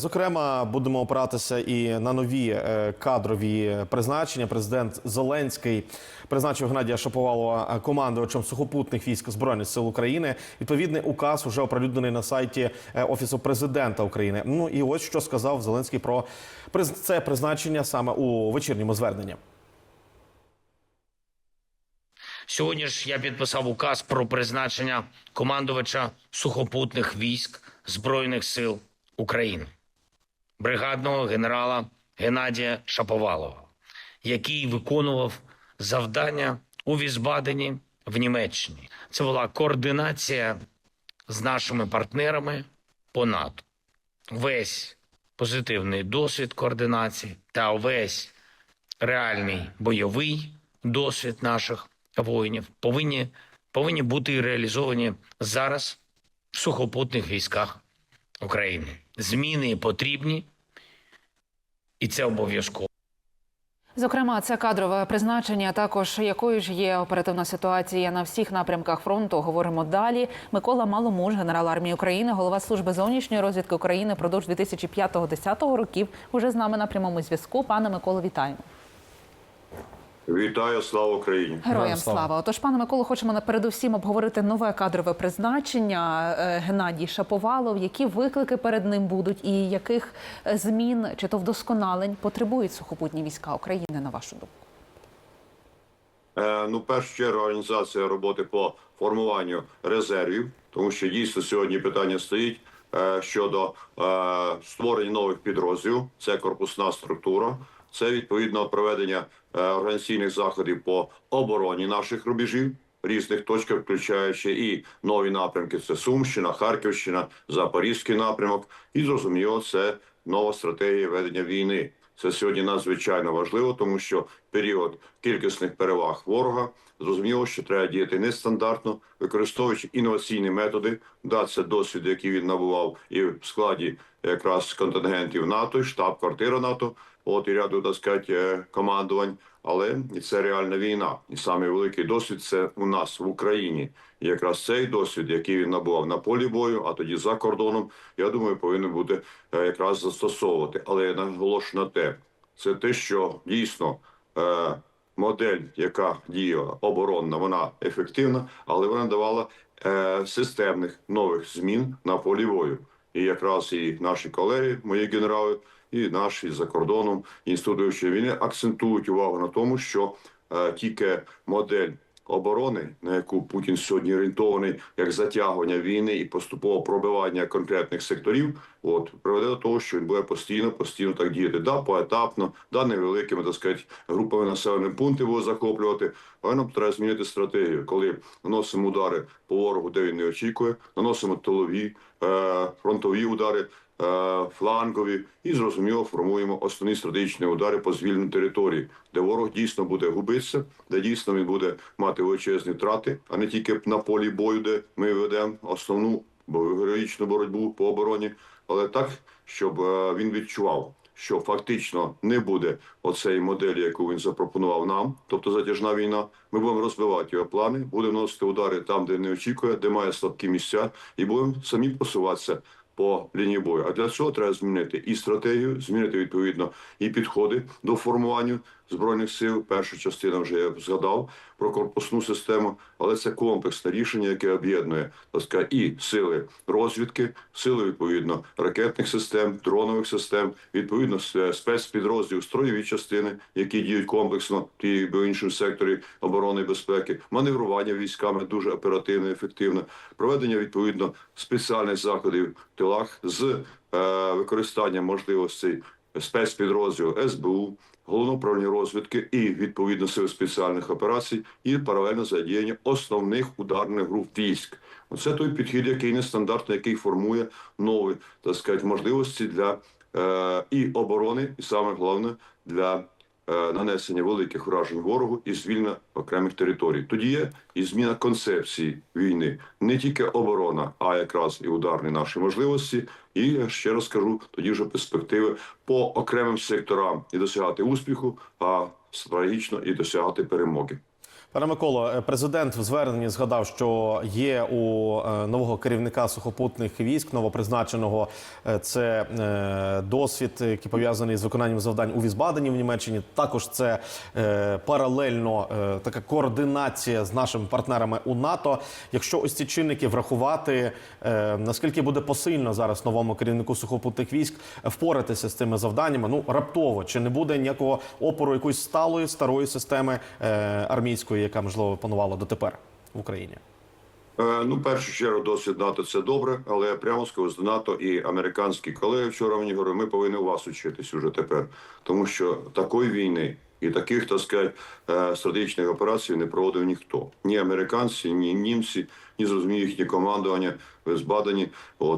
Зокрема, будемо опиратися і на нові е, кадрові призначення. Президент Зеленський призначив Геннадія Шаповалова командувачем сухопутних військ збройних сил України. Відповідний указ уже оприлюднений на сайті е, офісу президента України. Ну і ось що сказав Зеленський про це призначення саме у вечірньому зверненні. Сьогодні ж я підписав указ про призначення командувача сухопутних військ Збройних сил України, бригадного генерала Геннадія Шаповалова, який виконував завдання у Візбадені в Німеччині. Це була координація з нашими партнерами по НАТО. Весь позитивний досвід координації та весь реальний бойовий досвід наших воїнів повинні, повинні бути реалізовані зараз в сухопутних військах України. Зміни потрібні, і це обов'язково. Зокрема, це кадрове призначення. Також якою ж є оперативна ситуація на всіх напрямках фронту. Говоримо далі. Микола Маломуж, генерал армії України, голова служби зовнішньої розвідки України продовж 2005-2010 років. Уже з нами на прямому зв'язку. Пане Миколо, вітаємо. Вітаю, слава Україні! Героям слава. слава. Отож, пане Миколо, хочемо на- передусім обговорити нове кадрове призначення е, Геннадій Шаповалов. Які виклики перед ним будуть, і яких е, змін чи то вдосконалень потребують сухопутні війська України, на вашу думку? Е, ну, першу чергу, організація роботи по формуванню резервів, тому що дійсно сьогодні питання стоїть щодо е, створення нових підрозділів. Це корпусна структура, це відповідно проведення е, організаційних заходів по обороні наших рубежів. Різних точках, включаючи і нові напрямки, це Сумщина, Харківщина, Запорізький напрямок, і зрозуміло, це нова стратегія ведення війни. Це сьогодні надзвичайно важливо, тому що період кількісних переваг ворога зрозуміло, що треба діяти нестандартно, використовуючи інноваційні методи. Да, це досвід, який він набував і в складі якраз контингентів НАТО, штаб-квартира НАТО, от і ряду так сказати, е, командувань. Але це реальна війна, і саме великий досвід це у нас в Україні. І якраз цей досвід, який він набував на полі бою, а тоді за кордоном, я думаю, повинен бути е, якраз застосовувати. Але я наголошую на те, це те, що дійсно е, модель, яка діяла оборонна, вона ефективна, але вона давала е, системних нових змін на полі бою. І якраз і наші колеги, мої генерали, і наші за кордоном вивчення війни акцентують увагу на тому, що е, тільки модель оборони, на яку Путін сьогодні орієнтований як затягування війни і поступове пробивання конкретних секторів, от приведе до того, що він буде постійно, постійно так діяти. Да, поетапно, да, невеликими так сказати, групами населених пунктів буде захоплювати. Але нам треба змінити стратегію, коли наносимо удари по ворогу, де він не очікує, наносимо тилові, е, фронтові удари. Е, Флангові і зрозуміло формуємо основні стратегічні удари по звільненій території, де ворог дійсно буде губитися, де дійсно він буде мати величезні втрати, а не тільки на полі бою, де ми ведемо основну героїчну боротьбу по обороні, але так, щоб е, він відчував, що фактично не буде оцеї моделі, яку він запропонував нам, тобто затяжна війна. Ми будемо розбивати його плани, будемо наносити удари там, де не очікує, де має слабкі місця, і будемо самі просуватися по лінії бою. А для цього треба змінити і стратегію, змінити відповідно і підходи до формування збройних сил. Перша частина вже я згадав про корпусну систему, але це комплексне рішення, яке об'єднує так і сили розвідки, сили відповідно ракетних систем, дронових систем, відповідно с- спецпідрозділів, строєві частини, які діють комплексно в іншому секторі оборони і безпеки, маневрування військами дуже оперативно, і ефективно, проведення відповідно спеціальних заходів в тилах з е, використанням можливостей спецпідрозділу СБУ, головного управління розвідки і відповідно сил спеціальних операцій, і паралельно задіяння основних ударних груп військ. Оце той підхід, який нестандартний, який формує нові так сказати, можливості для е, і оборони, і саме головне для нанесення великих вражень ворогу і звільнення окремих територій. Тоді є і зміна концепції війни, не тільки оборона, а якраз і ударні наші можливості. І ще раз кажу, тоді вже перспективи по окремим секторам і досягати успіху, а стратегічно і досягати перемоги. Пане Миколо, е, президент в зверненні згадав, що є у е, нового керівника сухопутних військ, новопризначеного е, це досвід, який пов'язаний з виконанням завдань у Візбадені в Німеччині. Також це паралельно така координація з нашими партнерами у НАТО. Якщо ось ці чинники врахувати, наскільки буде посильно зараз новому керівнику сухопутних військ впоратися з цими завданнями? Ну раптово чи не буде ніякого опору якоїсь сталої старої системи е, армійської, яка можливо панувала дотепер в Україні? Е, Ну, першу чергу, досвід НАТО це добре, але я прямо скажу з НАТО і американські колеги вчора мені говорили, ми повинні у вас учитись уже тепер, тому що такої війни і таких, так сказати, е, стратегічних операцій не проводив ніхто. Ні американці, ні німці, ні зрозумію їхнє командування в Збадані.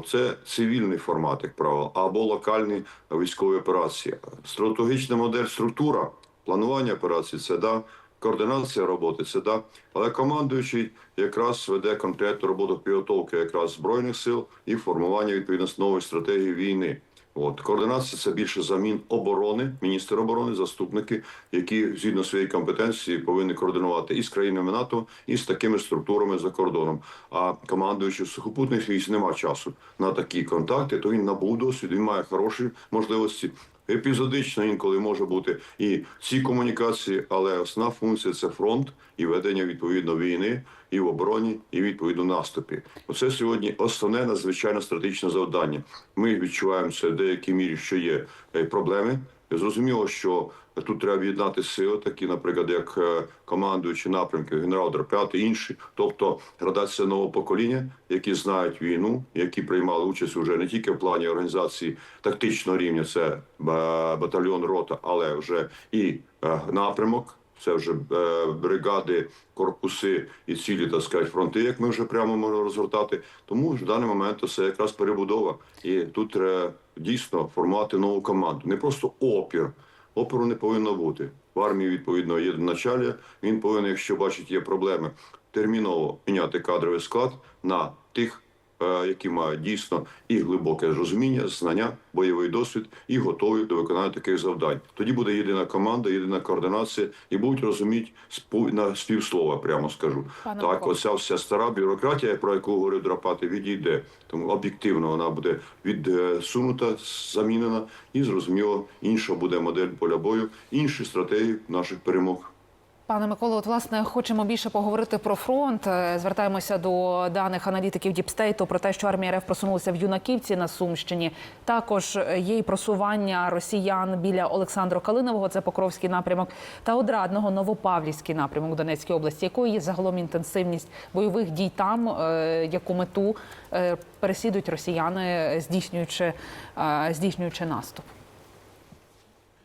Це цивільний формат, як правило, або локальні військові операції. Стратегічна модель структура планування операцій це да. Координація роботи це да, але командуючий якраз веде конкретну роботу підготовки якраз збройних сил і формування відповідно нової стратегії війни. От координація це більше замін оборони, міністр оборони, заступники, які згідно своєї компетенції повинні координувати і з країнами НАТО, і з такими структурами за кордоном. А командуючий сухопутних військ нема часу на такі контакти, то він набув досвід, він має хороші можливості. Епізодично інколи може бути і ці комунікації, але основна функція це фронт і ведення відповідно війни і в обороні, і відповідно наступі. Оце сьогодні основне надзвичайно стратегічне завдання. Ми відчуваємо це в деякій мірі, що є е, проблеми. Зрозуміло, що тут треба об'єднати сили, такі, наприклад, як е, командуючі напрямки, генерал Драп'ят і інші, тобто градація нового покоління, які знають війну, які приймали участь уже не тільки в плані організації тактичного рівня, це е, батальйон рота, але вже і е, напрямок. Це вже е, бригади, корпуси і цілі, так сказати, фронти, як ми вже прямо можемо розгортати. Тому в даний момент це якраз перебудова. І тут треба дійсно формувати нову команду. Не просто опір. Опору не повинно бути. В армії, відповідно, є начальник. Він повинен, якщо бачить, є проблеми, терміново міняти кадровий склад на тих, які мають дійсно і глибоке розуміння, знання, бойовий досвід і готові до виконання таких завдань. Тоді буде єдина команда, єдина координація, і будуть розуміти на співслова, прямо скажу. Пане так, Миколо. оця вся стара бюрократія, про яку говорив Драпати, відійде. Тому об'єктивно вона буде відсунута, замінена, і зрозуміло, інша буде модель поля бою, інші стратегії наших перемог. Пане Миколо, от власне хочемо більше поговорити про фронт. Е, Звертаємося до даних аналітиків Діпстейту про те, що армія РФ просунулася в Юнаківці на Сумщині. Також е, є і просування росіян біля Олександро Калинового, це Покровський напрямок, та одрадного Новопавлівський напрямок в Донецькій області. Якою є загалом інтенсивність бойових дій там, е, яку мету переслідують росіяни, здійснюючи, здійснюючи наступ?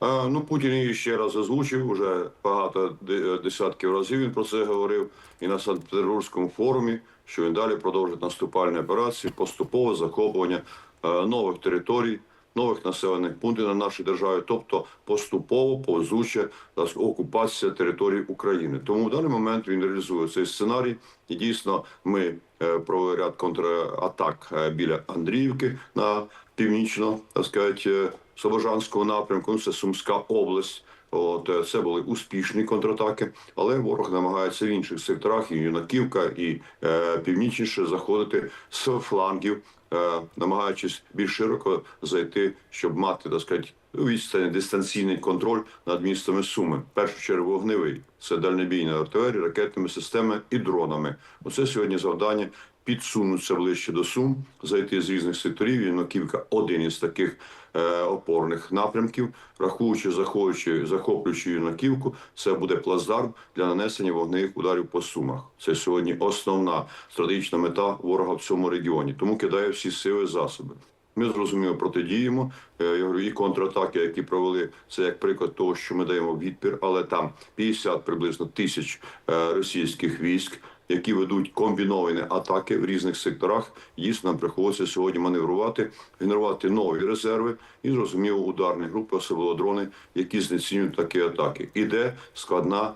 Ну, Путін її ще раз озвучив, уже багато десятків разів він про це говорив. І на Санкт-Петербурзькому форумі, що він далі продовжить наступальні операції, поступове захоплення е, нових територій, нових населених пунктів на нашій державі, тобто поступово повзуче окупація території України. Тому в даний момент він реалізує цей сценарій, і дійсно ми е, провели ряд контратак е, біля Андріївки на північно, так сказати, Собожанського напрямку. Ну, це Сумська область. От е, це були успішні контратаки, але ворог намагається в інших секторах, і Юнаківка, і е, північніше заходити з флангів, е, намагаючись більш широко зайти, щоб мати так сказати, відстань дистанційний контроль над містами Суми. Першу чергу вогневий це дальнобійна артилерія, ракетними системами і дронами. Оце сьогодні завдання підсунутися ближче до Сум, зайти з різних секторів. Юнаківка один із таких е, опорних напрямків, рахуючи, заходячи, захоплюючи юнаківку, це буде плацдарм для нанесення вогневих ударів по сумах. Це сьогодні основна стратегічна мета ворога в цьому регіоні. Тому кидає всі сили засоби. Ми зрозуміло протидіємо. Е, Я говорю, і контратаки, які провели, це як приклад того, що ми даємо відпір, але там 50 приблизно тисяч е, російських військ, які ведуть комбіновані атаки в різних секторах. Дійсно, нам приходиться сьогодні маневрувати, генерувати нові резерви і зрозуміло ударні групи, особливо дрони, які знецінюють такі атаки. Іде складна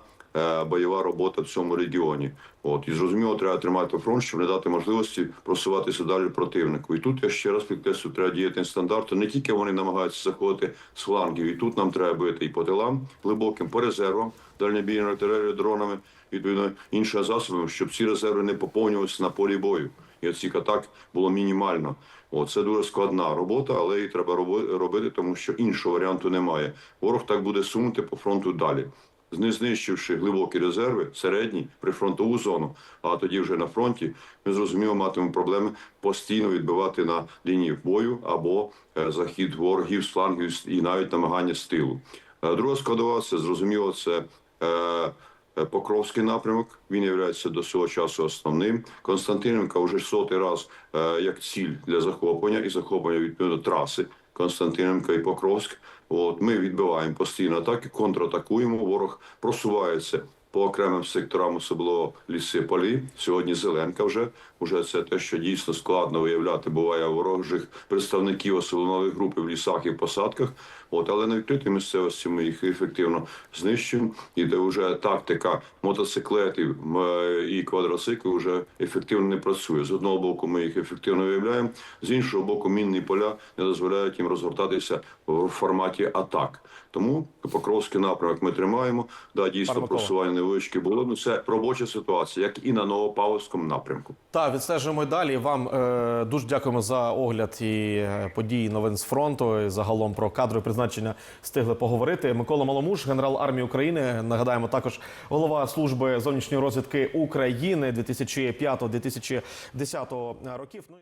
бойова робота в цьому регіоні. От і зрозуміло, треба тримати фронт, щоб не дати можливості просуватися далі противнику. І тут я ще раз підкреслю, треба діяти стандарту. Не тільки вони намагаються заходити з флангів, і тут нам треба бити і по тилам глибоким, по резервам, дальнобійною артилерією, дронами, відповідно іншими засобами, щоб ці резерви не поповнювалися на полі бою. І цих атак було мінімально. О, це дуже складна робота, але її треба робити, тому що іншого варіанту немає. Ворог так буде сунути по фронту далі. Не знищивши глибокі резерви, середні прифронтову зону, а тоді вже на фронті, ми зрозуміло матимемо проблеми постійно відбивати на лінії бою або е, захід ворогів з флангів і навіть намагання з тилу. Е, Друга складова це зрозуміло, це е, Покровський напрямок. Він є до цього часу основним. Константинівка вже сотий раз як ціль для захоплення і захоплення відповідно траси Константинівка і Покровськ. От ми відбиваємо постійно атаки, контратакуємо. Ворог просувається по окремим секторам, особливо ліси полі. Сьогодні зеленка вже уже це те, що дійсно складно виявляти. Буває ворожих представників особливої групи в лісах і посадках. От але на відкритій місцевості ми їх ефективно знищуємо. І де вже тактика мотоциклетів і квадроциклів вже ефективно не працює. З одного боку, ми їх ефективно виявляємо, з іншого боку, мінні поля не дозволяють їм розгортатися в форматі атак. Тому Покровський напрямок ми тримаємо. Да, дійсно просування невеличке було. Ну це робоча ситуація, як і на Новопавловському напрямку. Та відстежуємо й далі. Вам е, дуже дякуємо за огляд і е, події новин з фронту. І загалом про кадрове призначення встигли поговорити. Микола Маломуш, генерал армії України. Нагадаємо, також голова служби зовнішньої розвідки України 2005-2010 років. Ну